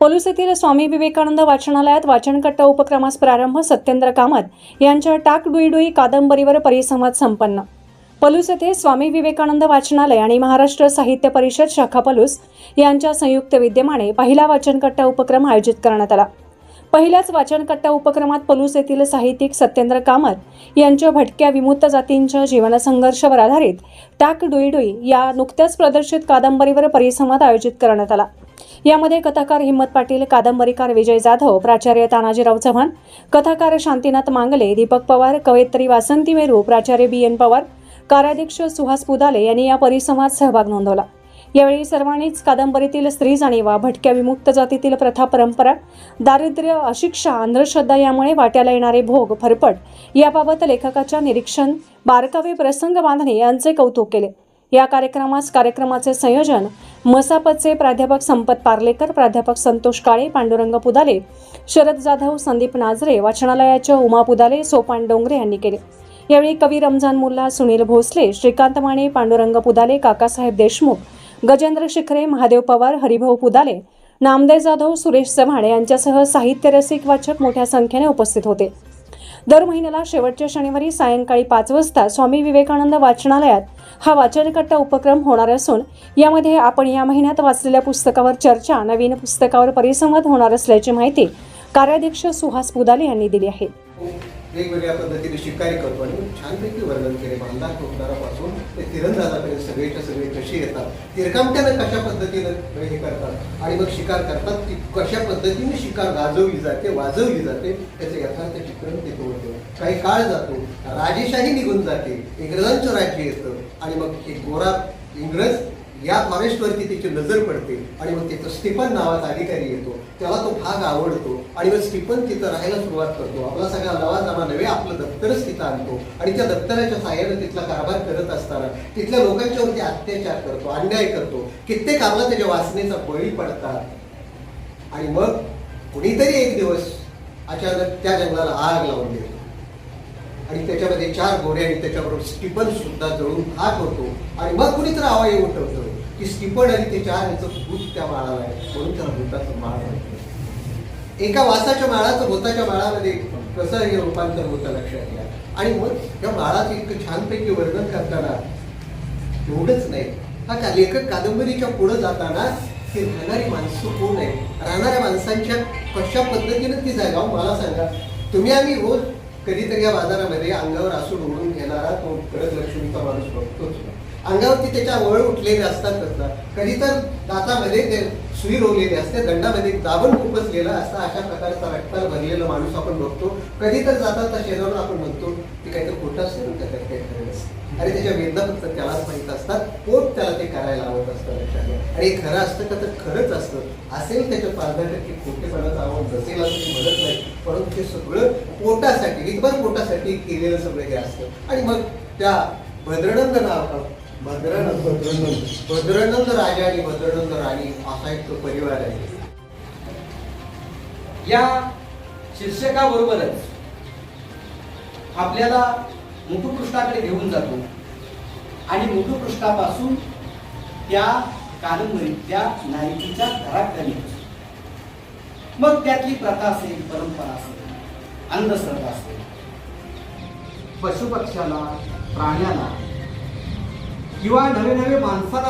पलूस येथील स्वामी विवेकानंद वाचनालयात वाचनकट्टा उपक्रमास प्रारंभ सत्येंद्र कामत यांच्या टाक डुईडुई कादंबरीवर परिसंवाद संपन्न. पलूस येथे स्वामी विवेकानंद वाचनालय आणि महाराष्ट्र साहित्य परिषद शाखा पलूस यांच्या संयुक्त विद्यमाने पहिला वाचनकट्टा उपक्रम आयोजित करण्यात आला. पहिल्याच वाचनकट्टा उपक्रमात पलूस येथील साहित्यिक सत्येंद्र कामत यांच्या भटक्या विमुक्त जातींच्या जीवनसंघर्षावर आधारित टाक डुईडुई या नुकत्याच प्रदर्शित कादंबरीवर परिसंवाद आयोजित करण्यात आला. यामध्ये कथाकार हिम्मत पाटील कादंबरीकार विजय जाधव प्राचार्य तानाजीराव चव्हाण कथाकार शांतीनाथ मांगले दीपक पवार कवयित्री वासंती मेरू प्राचार्य बी एन पवार कार्याध्यक्ष सुहास पुदाले यांनी या परिसंवाद सहभाग नोंदवला. यावेळी सर्वांनीच कादंबरीतील स्त्री जाणीवा भटक्या विमुक्त जातीतील प्रथा परंपरा दारिद्र्य अशिक्षा अंधश्रद्धा यामुळे वाट्याला येणारे भोग फरफट याबाबत लेखकाच्या निरीक्षण बारकावे प्रसंग बांधणे यांचे कौतुक केले. या कार्यक्रमास कार्यक्रमाचे संयोजन मसापचे प्राध्यापक संपत पार्लेकर प्राध्यापक संतोष काळे पांडुरंग पुदाले शरद जाधव संदीप नाजरे वाचनालयाच्या उमा पुदाले सोपान डोंगरे यांनी केले. यावेळी कवी रमजान मुल्ला सुनील भोसले श्रीकांत माने पांडुरंग पुदाले काकासाहेब देशमुख गजेंद्र शिखरे महादेव पवार हरिभाऊ पुदाले नामदेव जाधव सुरेश चव्हाण यांच्यासह साहित्य रसिक वाचक मोठ्या संख्येने उपस्थित होते. दर महिन्याला शेवटच्या शनिवारी सायंकाळी पाच वाजता स्वामी विवेकानंद वाचनालयात हा वाचनकट्टा उपक्रम होणार असून यामध्ये आपण या महिन्यात वाचलेल्या पुस्तकावर चर्चा नवीन पुस्तकावर परिसंवाद होणार असल्याची माहिती कार्याध्यक्ष सुहास पुदाले यांनी दिली आहे. वेगवेगळ्या पद्धतीने शिकारी करतो आणि छानपैकी वर्णन केले. बांधार ठोकणारापासून ते तिरंदाजापर्यंत सगळेच्या सगळे कसे येतात तिरकामट्यानं कशा पद्धतीनं हे करतात आणि मग शिकार करतात ती कशा पद्धतीने शिकार गाजवली जाते वाजवली जाते त्याचं यथार्थ चित्रण ते होतं काही काळ जातो राजेशाही निघून जाते इंग्रजांचं राज्य येतं आणि मग एक गोरा इंग्रज या फॉरेस्टवरती त्याची नजर पडते आणि मग तिथं स्टीफन नावाचा अधिकारी येतो. त्याला तो भाग आवडतो आणि मग स्टीफन तिथं राहायला सुरुवात करतो. आपला सगळा नवा नव्हे नवे आपलं दप्तरच तिथं आणतो. आणि त्या दप्तराच्या साह्यानं तिथला कारभार करत असताना तिथल्या लोकांच्यावरती अत्याचार करतो अन्याय करतो. कित्येक आपला त्याच्या वासनेचा बळी पडतात. आणि मग कुणीतरी एक दिवस अचानक त्या जंगलाला आग लावून देतो. आणि त्याच्यामध्ये चार गोरे आणि त्याच्याबरोबर स्टीफन सुद्धा जळून खाक होतो. आणि मग कुणीतरी आवाज उठवतो. की स्टिपड आणि ते चार याचं भूत त्या माळाला आहे. म्हणून त्याला भूताचं माळ म्हणतो एका वासाच्या माळाचं भूताच्या माळामध्ये कसं हे रूपांतर होतं लक्षात घ्या. आणि मग त्या माळाचं इतकं छानपैकी वर्णन करताना एवढंच नाही. हा का लेखक कादंबरीच्या पुढे जाताना ती राहणारी माणसं कोण आहे राहणाऱ्या माणसांच्या कशा पद्धतीनं ती जागा हो, मला सांगा. तुम्ही आम्ही रोज कधीतरी या बाजारामध्ये अंगावर आसूड ओढून घेणारा तो गरज लक्ष्मीचा माणूस बघतोच अंगावरती त्याच्या वळ उठलेले असतात ना कधी तर दातामध्ये ते सुई रोवलेली असते दंडामध्ये दाबण खुपसलेला असता अशा प्रकारचा रक्ताला भरलेला माणूस आपण बघतो कधी तर जातात त्या शेजारून आपण म्हणतो की काहीतरी खोटं असतं ना त्याच्यात काही खरं नसतं. आणि त्याच्या वेदना फक्त त्यालाच माहीत असतात पोट त्याला ते करायला आवडत असतं लक्षात घ्या. आणि हे खरं असतं का तर खरंच असतं असेल त्याच्या पाच टक्के खोटेपणाचा आवाज नसेल असं मी म्हणत नाही परंतु ते सगळं पोटासाठी विद्वान पोटासाठी केलेलं सगळं हे असतं आणि मग त्या भद्रनंद नाव भद्रानंद भद्रनंद भद्रनंद राजा आणि भद्रनंद राणी असा एक तो परिवार आहे. या शीर्षकाबरोबरच आपल्याला मुखपृष्ठाकडे घेऊन जातो. आणि मुखपृष्ठापासून त्या कादंबरीत त्या नायिकेच्या घरात मग त्यातली प्रथा असेल परंपरा असेल अंधश्रद्धा असेल. पशुपक्ष्याला प्राण्याला किंवा नवे नवे माणसाला